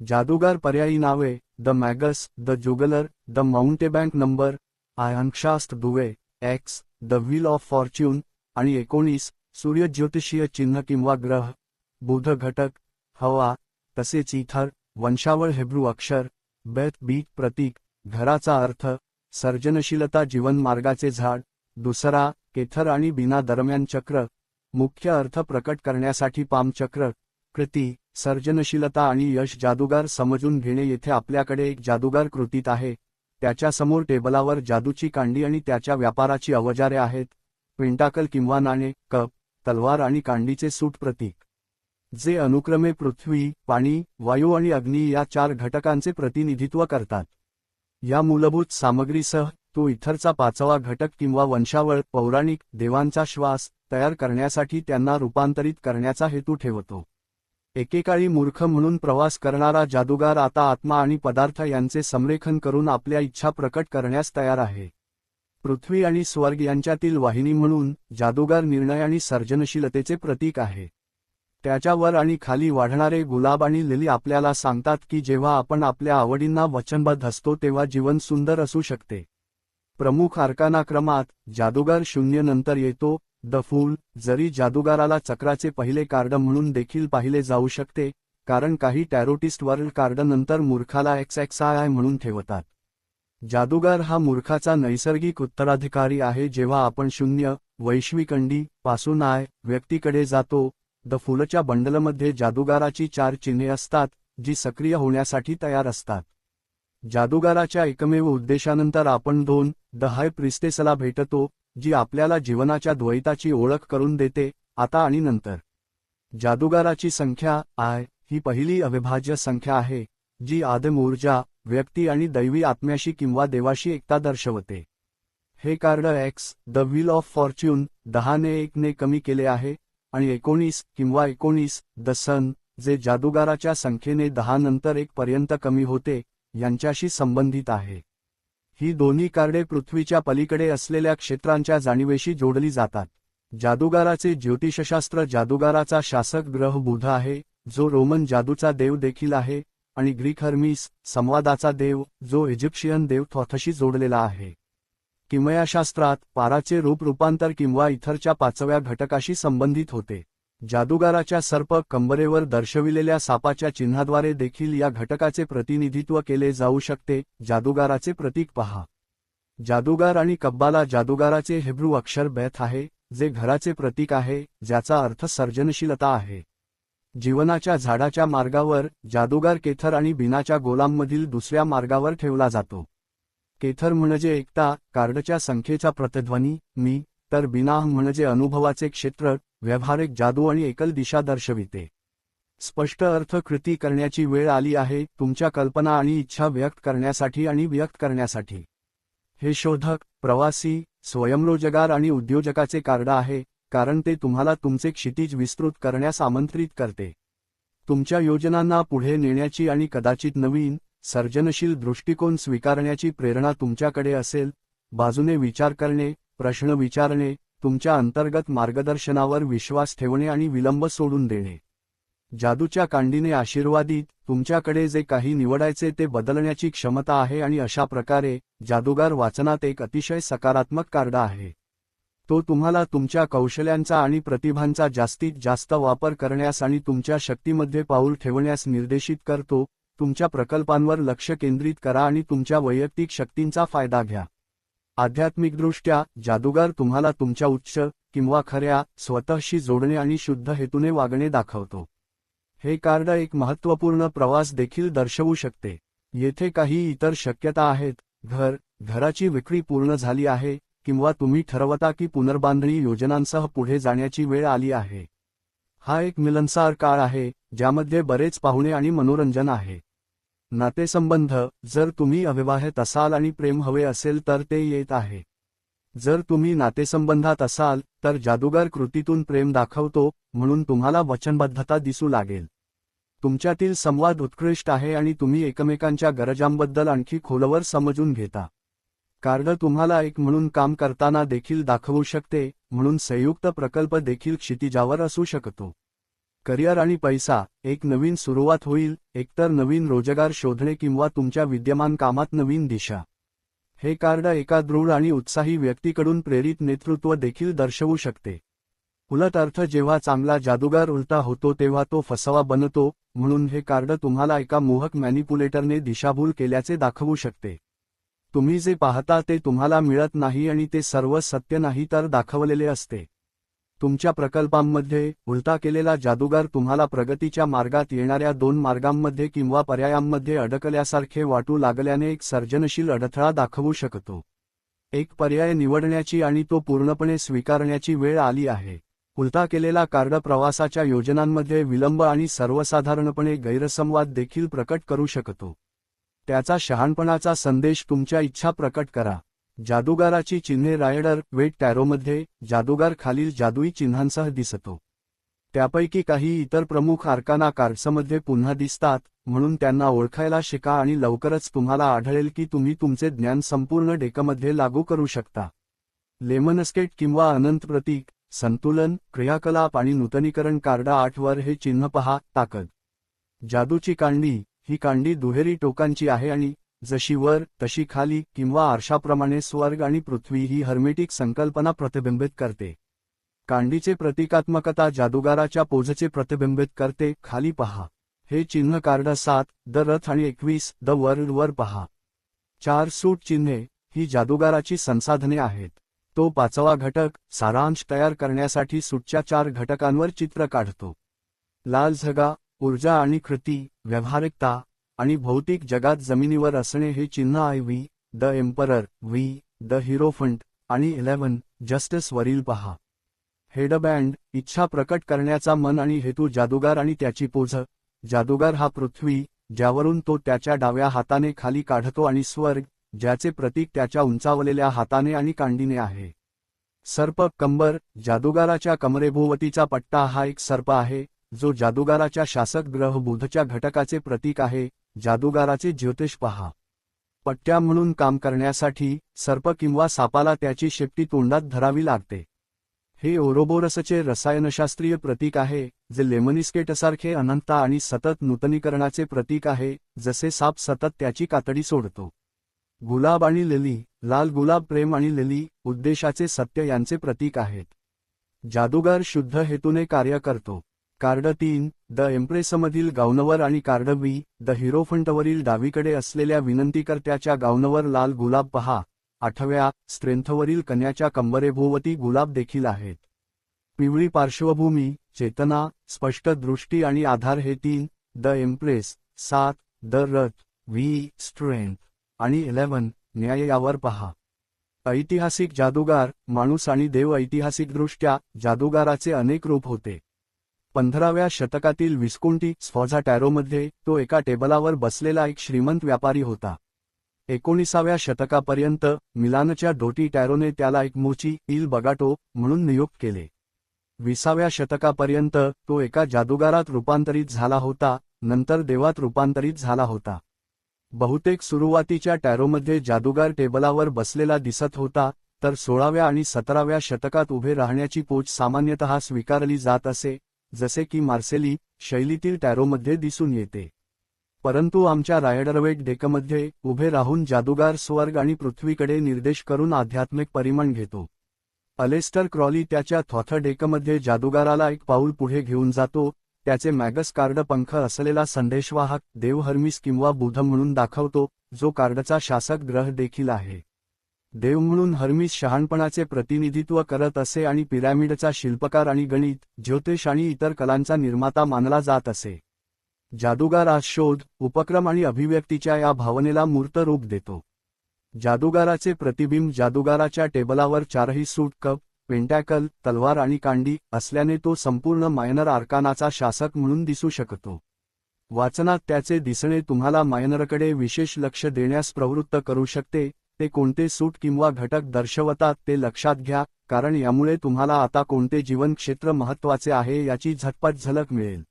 जादूगार पर्यायी नावे the magus the juggler the mountebank number आयांक्षास्त दुवे X the wheel of fortune आणि एकोणीस सूर्यज्योतिषीय चिन्ह किंवा ग्रह बुध घटक हवा तसेच इथर वंशावळ हेब्रू अक्षर बेथ बीट प्रतीक घराचा अर्थ सर्जनशीलता जीवनमार्गाचे झाड दुसरा केथर आणि बिना दरम्यान चक्र मुख्य अर्थ प्रकट करण्यासाठी पाम चक्र. कृती सर्जनशीलता आणि यश जादूगार समजून घेणे येथे आपल्याकडे एक जादूगार कृतीत आहे. त्याच्यासमोर टेबलावर जादूची कांडी आणि त्याच्या व्यापाराची अवजारे आहेत. पेंटाकल किंवा नाणे कप तलवार आणि कांडीचे सूट प्रतीक. जे अनुक्रमे पृथ्वी पाणी वायू आणि अग्नी या चार घटकांचे प्रतिनिधित्व करतात. या मूलभूत सामग्रीसह तो इथरचा पाचवा घटक किंवा वंशावळ पौराणिक देवांचा श्वास तयार करण्यासाठी त्यांना रूपांतरित करण्याचा हेतू ठेवतो. एकेकाळी मूर्ख म्हणून प्रवास करणारा जादूगार आता आत्मा आणि पदार्थ यांचे संरेखन करून आपल्या इच्छा प्रकट करण्यास तयार आहे. पृथ्वी आणि स्वर्ग यांच्यातील वाहिनी म्हणून जादूगार निर्णय आणि सर्जनशीलतेचे प्रतीक आहे. त्याच्यावर आणि खाली वाढणारे गुलाब आणि लिली आपल्याला सांगतात की जेव्हा आपण आपल्या आवडींना वचनबद्ध असतो तेव्हा जीवन सुंदर असू शकते. प्रमुख आरकाना क्रमात जादूगार शून्य नंतर येतो द फूल जरी जादूगाराला चक्राचे पहिले कार्ड म्हणून देखील पाहिले जाऊ शकते कारण काही टॅरोटिस्ट वर्ल्ड कार्ड नंतर मूर्खाला एक्स एक्स आय म्हणून ठेवतात. जादूगार हा मूर्खाचा नैसर्गिक उत्तराधिकारी आहे जेव्हा आपण शून्य वैश्विकंडी पासून आय व्यक्तीकडे जातो द फुलच्या बंडलमध्ये जादूगाराची चार चिन्हे असतात जी सक्रिय होण्यासाठी तयार असतात. जादूगाराच्या एकमेव उद्देशानंतर आपण दोन द हाय प्रिस्टेसला भेटतो जी आपल्याला जीवनाच्या द्वैताची ओळख करून देते आता आणि नंतर. जादूगाराची संख्या आय ही पहिली अविभाज्य संख्या आहे जी आदम ऊर्जा व्यक्ती आणि दैवी आत्म्याशी किंवा देवाशी एकता दर्शवते. हे card X the wheel of fortune दहाने एकने कमी केले आहे आणि एकोणीस किंवा एकोणीस द सन जे जादूगाराच्या संख्येने दहा नंतर एक पर्यंत कमी होते यांच्याशी संबंधित आहे. ही दोन्ही कार्डे पृथ्वीच्या पलीकडे असलेल्या क्षेत्रांच्या जाणीवेशी जोडली जातात. जादूगाराचे ज्योतिषशास्त्र जादूगाराचा शासक ग्रह बुध आहे जो रोमन जादूचा देव देखील आहे आणि ग्रीक हर्मीस संवादाचा देव जो इजिप्शियन देव थॉथशी जोडलेला आहे. किमयाशास्त्रात पाराचे रूप रूपांतर किंवा इथरच्या पाचव्या घटकाशी संबंधित होते. जादूगाराच्या सर्प कंबरेवर दर्शविलेल्या सापाच्या चिन्हाद्वारे देखील या घटकाचे प्रतिनिधित्व केले जाऊ शकते. जादूगाराचे प्रतीक पहा. जादूगार आणि कब्बाला जादूगाराचे हेब्रू अक्षर बेथ आहे जे घराचे प्रतीक आहे ज्याचा अर्थ सर्जनशीलता आहे. जीवनाच्या झाडाच्या मार्गावर जादूगार केथर आणि बिनाच्या गोलांमधील दुसऱ्या मार्गावर ठेवला जातो. केथर म्हणजे एकता कार्डच्या संख्येचा प्रतिध्वनी मी तर बिनाह म्हणजे अनुभवाचे क्षेत्र व्यावहारिक जादू आणि एकल दिशा दर्शविते. स्पष्ट अर्थ कृती करण्याची वेळ आली आहे तुमच्या कल्पना आणि इच्छा व्यक्त करण्यासाठी आणि व्यक्त करण्यासाठी. हे शोधक प्रवासी स्वयंरोजगार आणि उद्योजकाचे कार्ड आहे कारण ते तुम्हाला तुमचे क्षितिज विस्तृत करण्यास आमंत्रित करते. तुमच्या योजनांना पुढे नेण्याची आणि कदाचित नवीन सर्जनशील दृष्टिकोन स्वीकारण्याची प्रेरणा तुमच्याकडे असेल बाजूने विचार करणे प्रश्न विचारणे तुमच्या अंतर्गत मार्गदर्शनावर विश्वास ठेवणे आणि विलंब सोडून देणे. जादूच्या कांडीने आशीर्वादित तुमच्याकडे जे काही निवडायचे ते बदलण्याची क्षमता आहे आणि अशा प्रकारे जादूगार वाचनात एक अतिशय सकारात्मक कार्ड आहे. तो तुम्हाला तुमच्या कौशल्यांचा आणि प्रतिभांचा जास्तीत जास्त वापर करण्यास आणि तुमच्या शक्तीमध्ये पाऊल ठेवण्यास निर्देशित करतो. तुमच्या प्रकल्पांवर लक्ष केंद्रित करा आणि तुमच्या वैयक्तिक शक्तींचा फायदा घ्या. आध्यात्मिकदृष्ट्या जादूगार तुम्हाला तुमच्या उच्च किंवा खऱ्या स्वतःशी जोडणे आणि शुद्ध हेतूने वागणे दाखवतो. हे कार्ड एक महत्त्वपूर्ण प्रवास देखील दर्शवू शकते. येथे काही इतर शक्यता आहेत. घर घराची विक्री पूर्ण झाली आहे किंवा तुम्ही ठरवता की पुनर्बांधणी योजनांसह पुढे जाण्याची वेळ आली आहे. हा एक मिलनसार काळ आहे ज्यामध्ये बरेच पाहुणे आणि मनोरंजन आहे. नातेसंबंध जर तुम्ही अविवाहित असाल आणि प्रेम हवे असेल तर ते येत आहे. जर तुम्ही नातेसंबंधात असाल तर जादूगार कृतीतून प्रेम दाखवतो म्हणून तुम्हाला वचनबद्धता दिसू लागेल. तुमच्यातील संवाद उत्कृष्ट आहे आणि तुम्ही एकमेकांच्या गरजांबद्दल आणखी खोलवर समजून घेता. कार्ड तुम्हाला एक म्हणून काम करताना देखील दाखवू शकते म्हणून संयुक्त प्रकल्प देखील क्षितिजावर असू शकतो. करिअर आणि पैसा एक नवीन सुरुवात होईल एकतर नवीन रोजगार शोधणे किंवा तुमच्या विद्यमान कामात नवीन दिशा. हे कार्ड एका दृढ आणि उत्साही व्यक्तीकडून प्रेरित नेतृत्व देखील दर्शवू शकते. उलट अर्थ जेव्हा चांगला जादूगार उलटा होतो तेव्हा तो फसवा बनतो म्हणून हे कार्ड तुम्हाला एका मोहक मॅनिप्युलेटरने दिशाभूल केल्याचे दाखवू शकते. तुम्ही जे पाहता ते तुम्हाला मिळत नाही आणि ते सर्व सत्य नाही तर दाखवलेले असते. तुमच्या प्रकल्पांमध्ये उलटा केलेला जादूगार तुम्हाला प्रगतीच्या मार्गात येणाऱ्या दोन मार्गांमध्ये किंवा पर्यायांमध्ये अडकल्यासारखे वाटू लागल्याने एक सर्जनशील अडथळा दाखवू शकतो. एक पर्याय निवडण्याची आणि तो पूर्णपणे स्वीकारण्याची वेळ आली आहे. उलटा केलेला कार्ड प्रवासाच्या योजनांमध्ये विलंब आणि सर्वसाधारणपणे गैरसंवाद देखील प्रकट करू शकतो. त्याचा शहाणपणाचा संदेश तुमच्या इच्छा प्रकट करा. जादूगाराची चिन्हे रायडर वेट टॅरोमध्ये जादूगार खालील जादुई चिन्हांसह दिसतो. त्यापैकी काही इतर प्रमुख आर्काना कार्ड्समध्ये पुन्हा दिसतात म्हणून त्यांना ओळखायला शिका आणि लवकरच तुम्हाला आढळेल की तुम्ही तुमचे ज्ञान संपूर्ण डेकमध्ये लागू करू शकता. लेमनस्केट किंवा अनंत प्रतीक संतुलन क्रियाकलाप आणि नूतनीकरण कार्ड आठवर हे चिन्ह पहा ताकद. जादूची कांडी ही कांडी दुहेरी टोकांची आहे आणि जशी वर तशी खाली किंवा आरशाप्रमाणे स्वर्ग आणि पृथ्वी ही हर्मेटिक संकल्पना प्रतिबिंबित करते. कांडीचे प्रतिकात्मकता जादूगाराच्या पोझचे प्रतिबिंबित करते. खाली पहा. हे चिन्ह कार्ड सात द रथ आणि एकवीस द वर्ल्ड वर पहा. चार सूट चिन्हे ही जादूगाराची संसाधने आहेत. तो पाचवा घटक सारांश तयार करण्यासाठी सूटच्या चार घटकांवर चित्र काढतो. लाल झगा ऊर्जा आणि कृती व्यावहारिकता आणि भौतिक जगात जमिनीवर असणे हे चिन्ह I V the emperor V the hierophant आणि इलेव्हन जस्टिस वरील पहा. हेडबँड इच्छा प्रकट करण्याचा मन आणि हेतू जादूगार आणि त्याची पोझ. जादूगार हा पृथ्वी ज्यावरून तो त्याच्या डाव्या हाताने खाली काढतो आणि स्वर्ग ज्याचे प्रतीक त्याच्या उंचावलेल्या हाताने आणि कांडीने आहे. सर्प कंबर जादूगाराच्या कमरेभोवतीचा पट्टा हा एक सर्प आहे जो जादूगाराच्या शासक ग्रह बुधच्या घटकाचे प्रतीक आहे जादूगाराचे ज्योतिष पहा. पट्ट्या म्हणून काम करण्यासाठी सर्प किंवा सापाला त्याची शेपटी तोंडात धरावी लागते. हे ओरोबोरसचे रसायनशास्त्रीय प्रतीक आहे जे लेमनिस्केटसारखे अनंत आणि सतत नूतनीकरणाचे प्रतीक आहे जसे साप सतत त्याची कातडी सोडतो. गुलाब आणि लिली लाल गुलाब प्रेम आणि लिली उद्देशाचे सत्य यांचे प्रतीक आहेत. जादूगार शुद्ध हेतूने कार्य करतो. कार्ड तीन द एम्प्रेसमधील गावनवर आणि कार्ड बी द हिरोफंटवरील डावीकडे असलेल्या विनंतीकर्त्याच्या गावनवर लाल गुलाब पहा. आठव्या स्ट्रेंथवरील कन्याच्या कंबरेभोवती गुलाब देखील आहेत. पिवळी पार्श्वभूमी चेतना स्पष्ट दृष्टी आणि आधार हे तीन द एम्प्रेस सात द रथ व्ही स्ट्रेंथ आणि इलेव्हन न्याय यावर पहा. ऐतिहासिक जादूगार माणूस आणि देव ऐतिहासिकदृष्ट्या जादूगाराचे अनेक रूप होते. पंधराव्या शतकातील विस्कुंटी स्फॉझा टॅरोमध्ये तो एका टेबलावर बसलेला एक श्रीमंत व्यापारी होता. एकोणीसाव्या शतकापर्यंत मिलानच्या डोटी टॅरोने त्याला एक मोची इल बगाटो म्हणून नियुक्त केले. विसाव्या शतकापर्यंत तो एका जादूगारात रूपांतरित झाला होता नंतर देवात रूपांतरित झाला होता. बहुतेक सुरुवातीच्या टॅरोमध्ये जादूगार टेबलावर बसलेला दिसत होता तर सोळाव्या आणि सतराव्या शतकात उभे राहण्याची पोच सामान्यतः स्वीकारली जात असे जसे की मार्सेली शैलीतील टॅरोमध्ये दिसून येते. परंतु आमच्या रायडरवेट डेकमध्ये उभे राहून जादूगार स्वर्ग आणि पृथ्वीकडे निर्देश करून आध्यात्मिक परिमाण घेतो. अलेस्टर क्रॉली त्याच्या थॉथ डेकमध्ये जादूगाराला एक पाऊल पुढे घेऊन जातो त्याचे मॅगस कार्ड पंख असलेला संदेशवाहक देव हर्मिस किंवा बुध म्हणून दाखवतो जो कार्डचा शासक ग्रह देखील आहे. देव म्हणून हर्मिस शहाणपणाचे प्रतिनिधित्व करत असे आणि पिरॅमिडचा शिल्पकार आणि गणित ज्योतिष आणि इतर कलांचा निर्माता मानला जात असे. जादूगार आज शोध उपक्रम आणि अभिव्यक्तीच्या या भावनेला मूर्त रूप देतो. जादूगाराचे प्रतिबिंब जादूगाराच्या टेबलावर चारही सूट कप पेंटॅकल तलवार आणि कांडी असल्याने तो संपूर्ण मायनर आर्कानाचा शासक म्हणून दिसू शकतो. वाचनात त्याचे दिसणे तुम्हाला मायनरकडे विशेष लक्ष देण्यास प्रवृत्त करू शकते ते कोणते सूट किंवा घटक दर्शवतात ते लक्षात घ्या कारण यामुळे तुम्हाला आता कोणते जीवनक्षेत्र महत्त्वाचे महत्त्वाचे आहे याची झटपट झलक मिळेल.